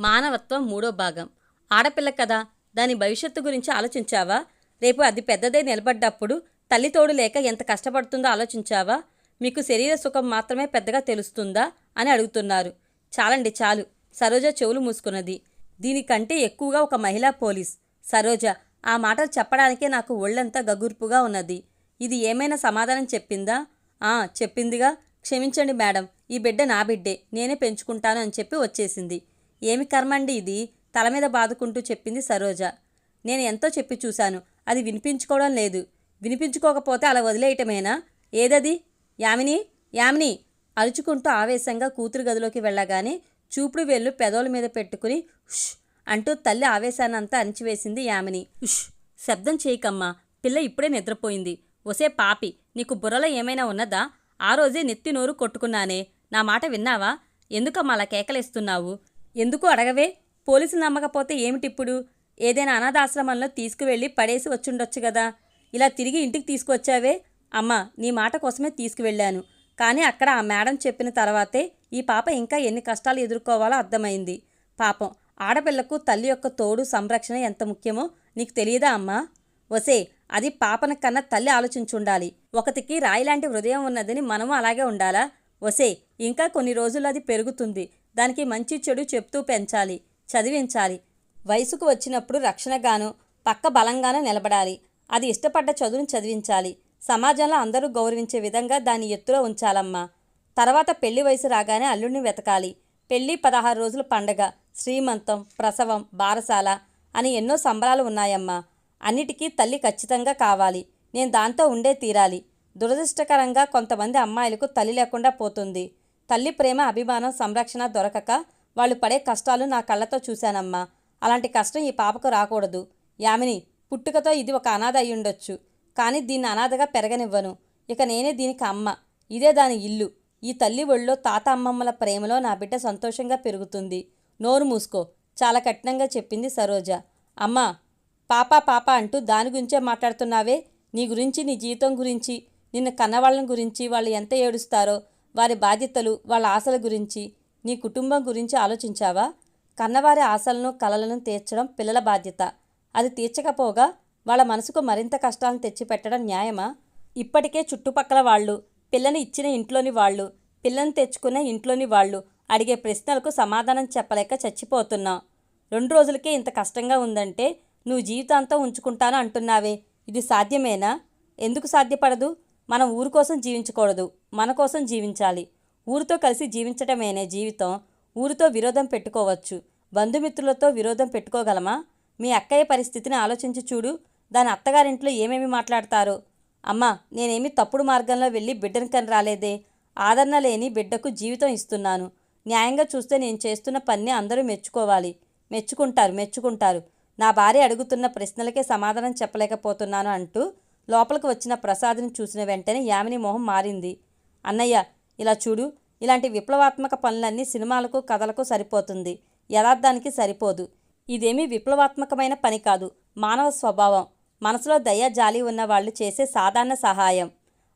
మానవత్వం మూడో భాగం. ఆడపిల్ల కదా దాని భవిష్యత్తు గురించి ఆలోచించావా? రేపు అది పెద్దదై నిలబడ్డప్పుడు తల్లి తోడు లేక ఎంత కష్టపడుతుందో ఆలోచించావా? మీకు శరీర సుఖం మాత్రమే పెద్దగా తెలుస్తుందా? అని అడుగుతున్నారు. చాలండి చాలు. సరోజ చెవులు మూసుకున్నది. దీనికంటే ఎక్కువగా ఒక మహిళా పోలీస్. సరోజ ఆ మాటలు చెప్పడానికే నాకు ఒళ్ళంతా గగుర్పుగా ఉన్నది. ఇది ఏమైనా సమాధానం చెప్పిందా? ఆ చెప్పిందిగా. క్షమించండి మేడం. ఈ బిడ్డ నా బిడ్డే. నేనే పెంచుకుంటాను అని చెప్పి వచ్చేసింది. ఏమి కర్మండి ఇది? తల మీద బాదుకుంటూ చెప్పింది సరోజ. నేను ఎంతో చెప్పి చూశాను. అది వినిపించుకోవడం లేదు. వినిపించుకోకపోతే అలా వదిలేయటమేనా? ఏదది? యామిని? యామిని! అరుచుకుంటూ ఆవేశంగా కూతురు గదిలోకి వెళ్ళగానే చూపుడు వేళ్ళు పెదవుల మీద పెట్టుకుని ఉష్ అంటూ తల్లి ఆవేశాన్నంతా అణిచివేసింది యామిని. ఉష్ శబ్దం చేయకమ్మా. పిల్ల ఇప్పుడే నిద్రపోయింది. ఒసే పాపి నీకు బుర్రలో ఏమైనా ఉన్నదా? ఆ రోజే నెత్తి నోరు కొట్టుకున్నానే. నా మాట విన్నావా? ఎందుకమ్మా అలా కేకలేస్తున్నావు? ఎందుకు అడగవే? పోలీసులు నమ్మకపోతే ఏమిటిప్పుడు? ఏదైనా అనాథాశ్రమంలో తీసుకువెళ్ళి పడేసి వచ్చుండొచ్చు కదా. ఇలా తిరిగి ఇంటికి తీసుకొచ్చావే అమ్మా నీ మాట కోసమే తీసుకువెళ్ళాను. కానీ అక్కడ ఆ మేడం చెప్పిన తర్వాతే ఈ పాప ఇంకా ఎన్ని కష్టాలు ఎదుర్కోవాలో అర్థమైంది. పాపం ఆడపిల్లకు తల్లి యొక్క తోడు సంరక్షణ ఎంత ముఖ్యమో నీకు తెలియదా అమ్మా? వసే అది పాపన కన్నా తల్లి ఆలోచించుండాలి. ఒకటికి రాయిలాంటి హృదయం ఉన్నదని మనము అలాగే ఉండాలా? వసే ఇంకా కొన్ని రోజులు అది పెరుగుతుంది. దానికి మంచి చెడు చెప్తూ పెంచాలి చదివించాలి. వయసుకు వచ్చినప్పుడు రక్షణగాను పక్క బలంగానూ నిలబడాలి. అది ఇష్టపడ్డ చదువును చదివించాలి. సమాజంలో అందరూ గౌరవించే విధంగా దాని ఎత్తులో ఉంచాలమ్మా. తర్వాత పెళ్ళి వయసు రాగానే అల్లుడిని వెతకాలి. పెళ్ళి పదహారు రోజుల పండగ శ్రీమంతం ప్రసవం బారసాల అని ఎన్నో సంబరాలు ఉన్నాయమ్మా. అన్నిటికీ తల్లి ఖచ్చితంగా కావాలి. నేను దాంతో ఉండే తీరాలి. దురదృష్టకరంగా కొంతమంది అమ్మాయిలకు తల్లి లేకుండా పోతుంది. తల్లి ప్రేమ అభిమానం సంరక్షణ దొరకక వాళ్ళు పడే కష్టాలు నా కళ్ళతో చూశానమ్మా. అలాంటి కష్టం ఈ పాపకు రాకూడదు. యామిని పుట్టుకతో ఇది ఒక అనాథ అయ్యుండొచ్చు. కానీ దీన్ని అనాథగా పెరగనివ్వను. ఇక నేనే దీనికి అమ్మ. ఇదే దాని ఇల్లు. ఈ తల్లి ఒళ్ళో తాత అమ్మమ్మల ప్రేమలో నా బిడ్డ సంతోషంగా పెరుగుతుంది. నోరు మూసుకో. చాలా కఠినంగా చెప్పింది సరోజ. అమ్మా పాప పాప అంటూ దాని గురించే మాట్లాడుతున్నావే? నీ గురించి నీ జీవితం గురించి నిన్ను కన్నవాళ్ళని గురించి వాళ్ళు ఎంత ఏడుస్తారో? వారి బాధ్యతలు వాళ్ళ ఆశల గురించి నీ కుటుంబం గురించి ఆలోచించావా? కన్నవారి ఆశలను కలలను తీర్చడం పిల్లల బాధ్యత. అది తీర్చకపోగా వాళ్ళ మనసుకు మరింత కష్టాలను తెచ్చిపెట్టడం న్యాయమా? ఇప్పటికే చుట్టుపక్కల వాళ్ళు పిల్లని ఇచ్చిన ఇంట్లోని వాళ్ళు పిల్లని తెచ్చుకునే ఇంట్లోని వాళ్ళు అడిగే ప్రశ్నలకు సమాధానం చెప్పలేక చచ్చిపోతున్నాం రెండు రోజులకే ఇంత కష్టంగా ఉందంటే నువ్వు జీవితాంతం ఉంచుకుంటాను అంటున్నావే. ఇది సాధ్యమేనా? ఎందుకు సాధ్యపడదు? మనం ఊరు కోసం జీవించకూడదు మన కోసం జీవించాలి. ఊరితో కలిసి జీవించటమేనే జీవితం. ఊరితో విరోధం పెట్టుకోవచ్చు. బంధుమిత్రులతో విరోధం పెట్టుకోగలమా? మీ అక్కయ్య పరిస్థితిని ఆలోచించి చూడు. దాని అత్తగారింట్లో ఏమేమి మాట్లాడతారో. అమ్మా నేనేమి తప్పుడు మార్గంలో వెళ్ళి బిడ్డను కని రాలేదే ఆదరణ లేని బిడ్డకు జీవితం ఇస్తున్నాను. న్యాయంగా చూస్తే నేను చేస్తున్న పని అందరూ మెచ్చుకోవాలి. మెచ్చుకుంటారు మెచ్చుకుంటారు. నా భార్య అడుగుతున్న ప్రశ్నలకే సమాధానం చెప్పలేకపోతున్నాను అంటూ లోపలికి వచ్చిన ప్రసాద్ని చూసిన వెంటనే యామిని మొహం మారింది. అన్నయ్య ఇలా చూడు ఇలాంటి విప్లవాత్మక పనులన్నీ సినిమాలకు కథలకు సరిపోతుంది. యథార్థానికి సరిపోదు. ఇదేమీ విప్లవాత్మకమైన పని కాదు. మానవ స్వభావం. మనసులో దయ జాలి ఉన్న వాళ్ళు చేసే సాధారణ సహాయం.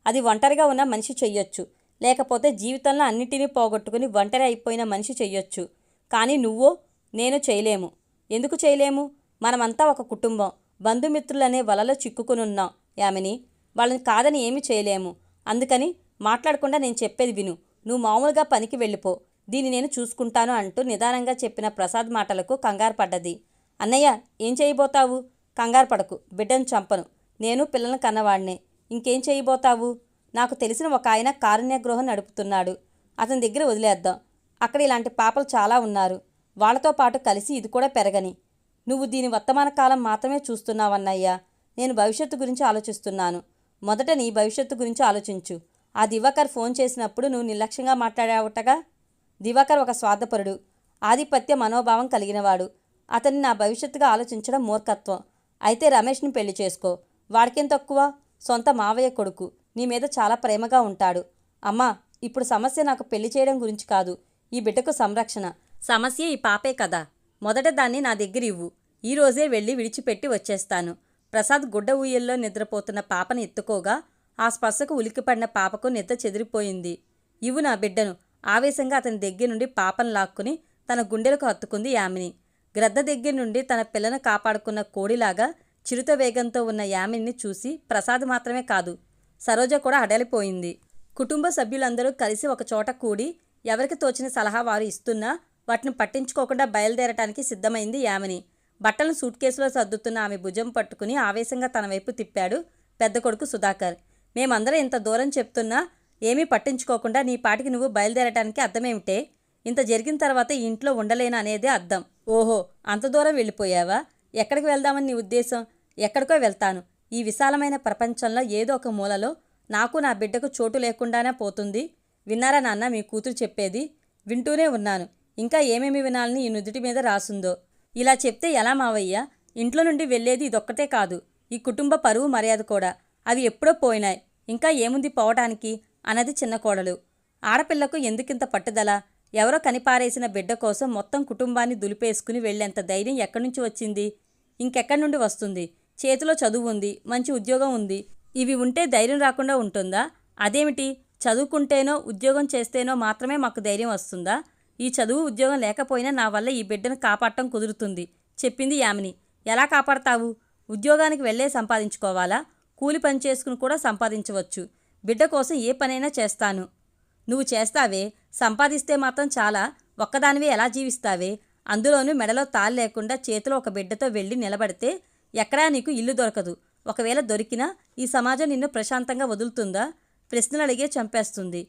అది ఒంటరిగా ఉన్న మనిషి చెయ్యొచ్చు. లేకపోతే జీవితంలో అన్నిటినీ పోగొట్టుకుని ఒంటరి అయిపోయిన మనిషి చెయ్యొచ్చు. కానీ నువ్వో నేను చేయలేము. ఎందుకు చేయలేము? మనమంతా ఒక కుటుంబం. బంధుమిత్రులనే వలలో చిక్కుకునున్నాం. యామిని వాళ్ళని కాదని ఏమీ చేయలేము. అందుకని మాట్లాడకుండా నేను చెప్పేది విను. నువ్వు మామూలుగా పనికి వెళ్ళిపో. దీన్ని నేను చూసుకుంటాను అంటూ నిదానంగా చెప్పిన ప్రసాద్ మాటలకు కంగారు పడ్డది. అన్నయ్య ఏం చేయబోతావు? కంగారు పడకు. బిడ్డను చంపను. నేను పిల్లలను కన్నవాడినే. ఇంకేం చేయబోతావు? నాకు తెలిసిన ఒక ఆయన కారుణ్య గృహం నడుపుతున్నాడు. అతని దగ్గర వదిలేద్దాం. అక్కడ ఇలాంటి పాపలు చాలా ఉన్నారు. వాళ్ళతో పాటు కలిసి ఇది కూడా పెరగని. నువ్వు దీని వర్తమాన కాలం మాత్రమే చూస్తున్నావన్నయ్యా. నేను భవిష్యత్తు గురించి ఆలోచిస్తున్నాను. మొదట నీ భవిష్యత్తు గురించి ఆలోచించు. ఆ దివాకర్ ఫోన్ చేసినప్పుడు నువ్వు నిర్లక్ష్యంగా మాట్లాడావుటగా? దివాకర్ ఒక స్వార్థపరుడు. ఆధిపత్య మనోభావం కలిగినవాడు. అతన్ని నా భవిష్యత్తుగా ఆలోచించడం మూర్ఖత్వం. అయితే రమేష్ని పెళ్ళి చేసుకో. వాడికేం తక్కువ? సొంత మావయ్య కొడుకు. నీ మీద చాలా ప్రేమగా ఉంటాడు. అమ్మా ఇప్పుడు సమస్య నాకు పెళ్ళి చేయడం గురించి కాదు. ఈ బిడ్డకు సంరక్షణ. సమస్య ఈ పాపే కదా. మొదట దాన్ని నా దగ్గర ఇవ్వు ఈ రోజే వెళ్ళి విడిచిపెట్టి వచ్చేస్తాను. ప్రసాద్ గుడ్డ ఊయల్లో నిద్రపోతున్న పాపని ఎత్తుకోగా ఆ స్పర్శకు ఉలికిపడిన పాపకు నిద్ర చెదిరిపోయింది. ఇవు నా బిడ్డను. ఆవేశంగా అతని దగ్గర నుండి పాపను లాక్కుని తన గుండెలకు హత్తుకుంది యామిని. గ్రద్ద దగ్గర నుండి తన పిల్లను కాపాడుకున్న కోడిలాగా చిరుత వేగంతో ఉన్న యామిని చూసి ప్రసాద్ మాత్రమే కాదు సరోజ కూడా అడలిపోయింది కుటుంబ సభ్యులందరూ కలిసి ఒక చోట కూడి ఎవరికి తోచిన సలహా వారు ఇస్తున్నా వాటిని పట్టించుకోకుండా బయలుదేరటానికి సిద్ధమైంది యామిని. బట్టలను సూట్ కేసులో సర్దుతున్న ఆమె భుజం పట్టుకుని ఆవేశంగా తన వైపు తిప్పాడు పెద్ద కొడుకు సుధాకర్. మేమందరం ఇంత దూరం చెప్తున్నా ఏమీ పట్టించుకోకుండా నీ పాటికి నువ్వు బయలుదేరటానికి అర్థమేమిటే? ఇంత జరిగిన తర్వాత ఈ ఇంట్లో ఉండలేను అనేదే అర్థం. ఓహో అంత దూరం వెళ్ళిపోయావా? ఎక్కడికి వెళ్దామని నీ ఉద్దేశం? ఎక్కడికో వెళ్తాను. ఈ విశాలమైన ప్రపంచంలో ఏదో ఒక మూలలో నాకు నా బిడ్డకు చోటు లేకుండానే పోతుంది. విన్నారా నాన్న మీ కూతురు చెప్పేది? వింటూనే ఉన్నాను. ఇంకా ఏమేమి వినాలని ఈ నుదుటి మీద రాసుందో. ఇలా చెప్తే ఎలా మావయ్య? ఇంట్లో నుండి వెళ్ళేది ఇదొక్కటే కాదు. ఈ కుటుంబ పరువు మర్యాద కూడా. అవి ఎప్పుడో పోయినాయి. ఇంకా ఏముంది పోవటానికి? అన్నది చిన్న కోడలు. ఆడపిల్లకు ఎందుకింత పట్టుదల? ఎవరో కనిపారేసిన బిడ్డ కోసం మొత్తం కుటుంబాన్ని దులిపేసుకుని వెళ్ళేంత ధైర్యం ఎక్కడి నుంచి వచ్చింది? ఇంకెక్కడి నుండి వస్తుంది? చేతిలో చదువు ఉంది మంచి ఉద్యోగం ఉంది. ఇవి ఉంటే ధైర్యం రాకుండా ఉంటుందా? అదేమిటి? చదువుకుంటేనో ఉద్యోగం చేస్తేనో మాత్రమే మాకు ధైర్యం వస్తుందా? ఈ చదువు ఉద్యోగం లేకపోయినా నా వల్ల ఈ బిడ్డను కాపాడటం కుదురుతుంది చెప్పింది యామిని. ఎలా కాపాడతావు? ఉద్యోగానికి వెళ్ళే సంపాదించుకోవాలా? కూలి పని చేసుకుని కూడా సంపాదించవచ్చు. బిడ్డ కోసం ఏ పనైనా చేస్తాను. నువ్వు చేస్తావే సంపాదిస్తే మాత్రం చాలా ఒక్కదానివే ఎలా జీవిస్తావే? అందులోనూ మెడలో తాళ్ళు లేకుండా చేతిలో ఒక బిడ్డతో వెళ్ళి నిలబడితే ఎక్కడా నీకు ఇల్లు దొరకదు. ఒకవేళ దొరికినా ఈ సమాజం నిన్ను ప్రశాంతంగా వదులుతుందా? ప్రశ్నలు అడిగే చంపేస్తుంది.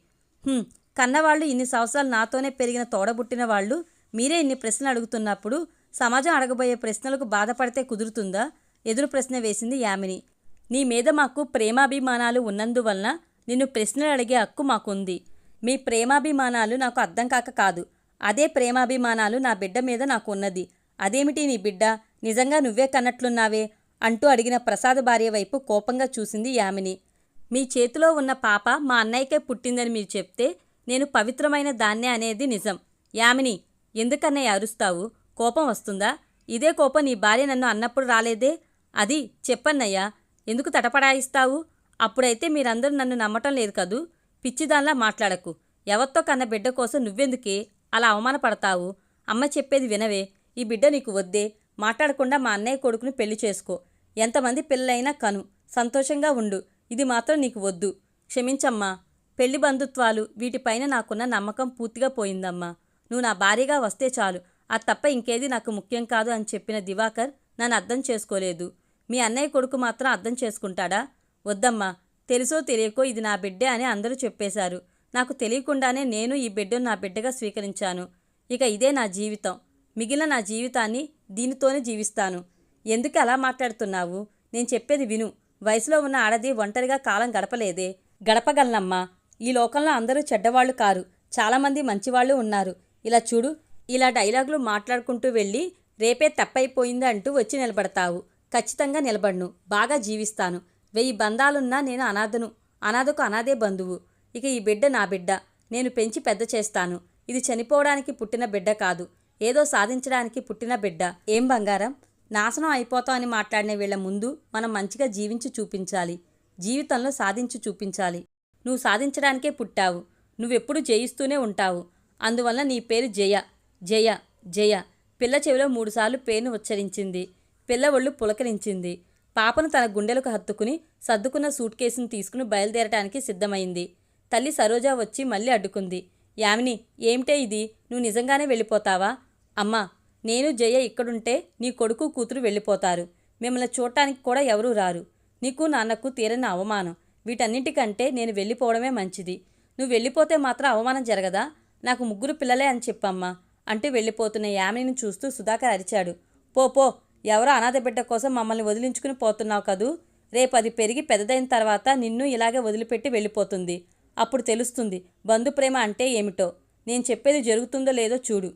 కన్నవాళ్ళు ఇన్ని సంవత్సరాలు నాతోనే పెరిగిన తోడబుట్టిన వాళ్ళు మీరే ఇన్ని ప్రశ్నలు అడుగుతున్నప్పుడు సమాజం అడగబోయే ప్రశ్నలకు బాధపడితే కుదురుతుందా? ఎదురు ప్రశ్న వేసింది యామిని. నీ మీద మాకు ప్రేమాభిమానాలు ఉన్నందువలన నిన్ను ప్రశ్నలు అడిగే హక్కు మాకుంది. మీ ప్రేమాభిమానాలు నాకు అర్థం కాక కాదు. అదే ప్రేమాభిమానాలు నా బిడ్డ మీద నాకు ఉన్నది అదేమిటి నీ బిడ్డ? నిజంగా నువ్వే కన్నట్లున్నావే? అంటూ అడిగిన ప్రసాద్ భార్య వైపు కోపంగా చూసింది యామిని. మీ చేతిలో ఉన్న పాప మా అన్నయ్యకే పుట్టిందని మీరు చెప్తే నేను పవిత్రమైన దాన్నే అనేది నిజం. యామిని ఎందుకన్నయ్య అరుస్తావు? కోపం వస్తుందా? ఇదే కోపం నీ భార్య నన్ను అన్నప్పుడు రాలేదే? అది చెప్పన్నయ్యా ఎందుకు తటపడాయిస్తావు అప్పుడైతే మీరందరూ నన్ను నమ్మటం లేదు కదూ? పిచ్చిదాన్లా మాట్లాడకు. ఎవరితో కన్న బిడ్డ కోసం నువ్వెందుకే అలా అవమానపడతావు? అమ్మ చెప్పేది వినవే. ఈ బిడ్డ నీకు వద్దే. మాట్లాడకుండా మా అన్నయ్య కొడుకుని పెళ్ళి చేసుకో. ఎంతమంది పిల్లలైనా కను. సంతోషంగా ఉండు. ఇది మాత్రం నీకు వద్దు. క్షమించమ్మా. పెళ్ళి బంధుత్వాలు వీటిపైన నాకున్న నమ్మకం పూర్తిగా పోయిందమ్మా. నువ్వు నా భార్యగా వస్తే చాలు. ఆ తప్ప ఇంకేది నాకు ముఖ్యం కాదు అని చెప్పిన దివాకర్ నన్ను అర్థం చేసుకోలేదు. మీ అన్నయ్య కొడుకు మాత్రం అర్థం చేసుకుంటాడా? వద్దమ్మా. తెలుసో తెలియకో ఇది నా బిడ్డే అని అందరూ చెప్పేశారు. నాకు తెలియకుండానే నేను ఈ బిడ్డను నా బిడ్డగా స్వీకరించాను. ఇక ఇదే నా జీవితం. మిగిలిన నా జీవితాన్ని దీనితోనే జీవిస్తాను. ఎందుకు అలా మాట్లాడుతున్నావు? నేను చెప్పేది విను. వయసులో ఉన్న ఆడది ఒంటరిగా కాలం గడపలేదే. గడపగలనమ్మా. ఈ లోకంలో అందరూ చెడ్డవాళ్ళు కారు. చాలామంది మంచివాళ్ళు ఉన్నారు. ఇలా చూడు ఇలా డైలాగులు మాట్లాడుకుంటూ వెళ్ళి రేపే తప్పైపోయింది అంటూ వచ్చి నిలబడతావు. ఖచ్చితంగా నిలబడను. బాగా జీవిస్తాను. వెయ్యి బంధాలున్నా నేను అనాథను. అనాథకు అనాథే బంధువు. ఇక ఈ బిడ్డ నా బిడ్డ. నేను పెంచి పెద్ద చేస్తాను. ఇది చనిపోవడానికి పుట్టిన బిడ్డ కాదు. ఏదో సాధించడానికి పుట్టిన బిడ్డ. ఏం బంగారం? నాశనం అయిపోతామని మాట్లాడిన వీళ్ళ ముందు మనం మంచిగా జీవించి చూపించాలి. జీవితంలో సాధించి చూపించాలి. నువ్వు సాధించడానికే పుట్టావు. నువ్వెప్పుడు జయిస్తూనే ఉంటావు. అందువల్ల నీ పేరు జయ జయ జయ. పిల్ల చెవిలో మూడుసార్లు పేరును ఉచ్చరించింది. పిల్ల ఒళ్ళు పులకరించింది. పాపను తన గుండెలకు హత్తుకుని సర్దుకున్న సూట్ కేసును తీసుకుని బయలుదేరటానికి సిద్ధమైంది. తల్లి సరోజా వచ్చి మళ్ళీ అడ్డుకుంది. యామిని ఏమిటే ఇది? నువ్వు నిజంగానే వెళ్ళిపోతావా? అమ్మా నేను జయ ఇక్కడుంటే నీ కొడుకు కూతురు వెళ్ళిపోతారు. మిమ్మల్ని చూడటానికి కూడా ఎవరూ రారు. నీకు నాన్నకు తీరని అవమానం. వీటన్నిటికంటే నేను వెళ్ళిపోవడమే మంచిది. నువ్వు వెళ్ళిపోతే మాత్రం అవమానం జరగదా? నాకు ముగ్గురు పిల్లలే అని చెప్పమ్మా అంటూ వెళ్ళిపోతున్న యామినిని చూస్తూ సుధాకర్ అరిచాడు. పో పో ఎవరో అనాథ బిడ్డ కోసం మమ్మల్ని వదిలించుకుని పోతున్నావు కదూ? రేపు అది పెరిగి పెద్దదైన తర్వాత నిన్ను ఇలాగే వదిలిపెట్టి వెళ్ళిపోతుంది. అప్పుడు తెలుస్తుంది బంధుప్రేమ అంటే ఏమిటో? నేను చెప్పేది జరుగుతుందో లేదో చూడు.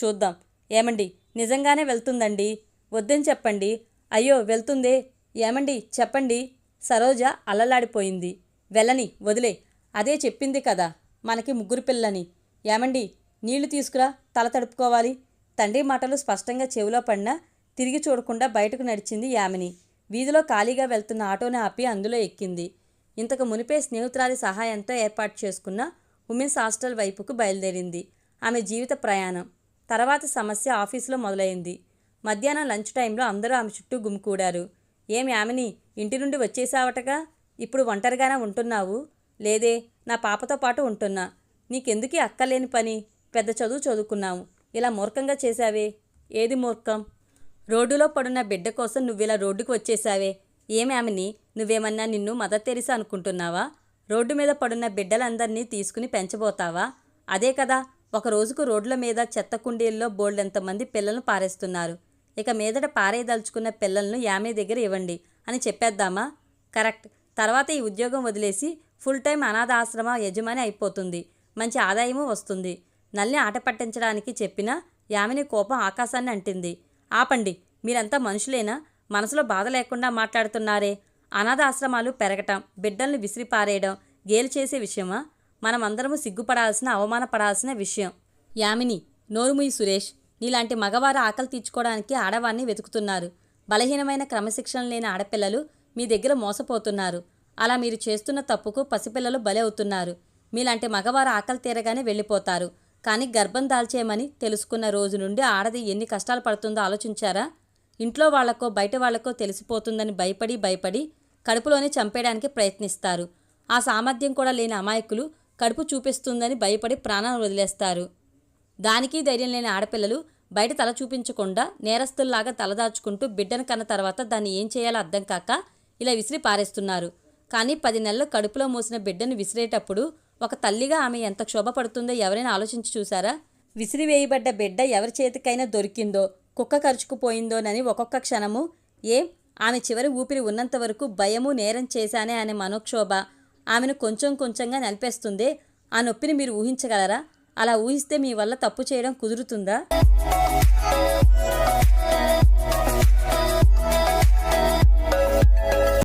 చూద్దాం. ఏమండి నిజంగానే వెళ్తుందండి? వద్దని చెప్పండి. అయ్యో వెళ్తుందే. ఏమండి చెప్పండి. సరోజ అల్లలాడిపోయింది వెళ్ళని వదిలే అదే చెప్పింది కదా మనకి ముగ్గురు పిల్లని. ఏమండి నీళ్ళు తీసుకురా తల తడుపుకోవాలి. తండ్రి మాటలు స్పష్టంగా చెవిలో పడినా తిరిగి చూడకుండా బయటకు నడిచింది యామిని. వీధిలో ఖాళీగా వెళ్తున్న ఆటోని ఆపి అందులో ఎక్కింది. ఇంతకు మునిపే స్నేహితురాలి సహాయంతో ఏర్పాటు చేసుకున్న ఉమెన్స్ హాస్టల్ వైపుకు బయలుదేరింది. ఆమె జీవిత ప్రయాణం. తర్వాత సమస్య ఆఫీసులో మొదలైంది. మధ్యాహ్నం లంచ్ టైంలో అందరూ ఆమె చుట్టూ గుమికూడారు. ఏమి ఆమెని ఇంటి నుండి వచ్చేసావటగా ఇప్పుడు ఒంటరిగానే ఉంటున్నావు. లేదే నా పాపతో పాటు ఉంటున్నా. నీకెందుకీ అక్కలేని పని? పెద్ద చదువు చదువుకున్నావు. ఇలా మూర్ఖంగా చేశావే? ఏది మూర్ఖం? రోడ్డులో పడున్న బిడ్డ కోసం నువ్విలా రోడ్డుకు వచ్చేసావే ఏమి ఆమెని? నువ్వేమన్నా నిన్ను మదర్ తెరిసా అనుకుంటున్నావా? రోడ్డు మీద పడున్న బిడ్డలందరినీ తీసుకుని పెంచబోతావా? అదే కదా ఒక రోజుకు రోడ్ల మీద చెత్త కుండీల్లో బోల్డెంతమంది పిల్లలను పారేస్తున్నారు. ఇక మీదట పారేయదలుచుకున్న పిల్లలను యామే దగ్గర ఇవ్వండి. అని చెప్పేద్దామా? కరెక్ట్. తర్వాత ఈ ఉద్యోగం వదిలేసి ఫుల్ టైం అనాథ ఆశ్రమ యజమాని అయిపోతుంది. మంచి ఆదాయము వస్తుంది. నల్ని ఆట పట్టించడానికి చెప్పిన యామిని కోపం ఆకాశాన్ని అంటింది. ఆపండి. మీరంతా మనుషులేనా? మనసులో బాధ లేకుండా మాట్లాడుతున్నారే. అనాథ ఆశ్రమాలు పెరగటం బిడ్డల్ని విసిరిపారేయడం గేలు చేసే విషయమా? మనమందరము సిగ్గుపడాల్సిన అవమానపడాల్సిన విషయం. యామిని నోరుముయి సురేష్ నీలాంటి మగవారు ఆకలి తీర్చుకోవడానికి ఆడవాన్ని వెతుకుతున్నారు. బలహీనమైన క్రమశిక్షణ లేని ఆడపిల్లలు మీ దగ్గర మోసపోతున్నారు. అలా మీరు చేస్తున్న తప్పుకు పసిపిల్లలు బలి అవుతున్నారు. మీలాంటి మగవారు ఆకలి తీరగానే వెళ్ళిపోతారు. కానీ గర్భం దాల్చేయమని తెలుసుకున్న రోజు నుండి ఆడది ఎన్ని కష్టాలు పడుతుందో ఆలోచించారా? ఇంట్లో వాళ్ళకో బయట వాళ్ళకో తెలిసిపోతుందని భయపడి భయపడి కడుపులోనే చంపేయడానికి ప్రయత్నిస్తారు. ఆ సామర్థ్యం కూడా లేని అమాయకులు కడుపు చూపిస్తుందని భయపడి ప్రాణాలు వదిలేస్తారు. దానికి ధైర్యం లేని ఆడపిల్లలు బయట తల చూపించకుండా నేరస్తుల్లాగా తలదాచుకుంటూ బిడ్డను కన్న తర్వాత దాన్ని ఏం చేయాలో అర్థం కాక ఇలా విసిరి పారేస్తున్నారు. కానీ పది నెలలు కడుపులో మోసిన బిడ్డను విసిరేటప్పుడు ఒక తల్లిగా ఆమె ఎంత క్షోభపడుతుందో ఎవరైనా ఆలోచించి చూసారా విసిరివేయబడ్డ బిడ్డ ఎవరి చేతికైనా దొరికిందో కుక్క ఖర్చుకుపోయిందోనని ఒక్కొక్క క్షణము ఏం? ఆమె చివరి ఊపిరి ఉన్నంత వరకు భయము నేరం చేశానే అనే మనోక్షోభ ఆమెను కొంచెం కొంచెంగా నలిపేస్తుంది. ఆ నొప్పిని మీరు ఊహించగలరా? అలా ఊహిస్తే మీ వల్ల తప్పు చేయడం కుదురుతుందా?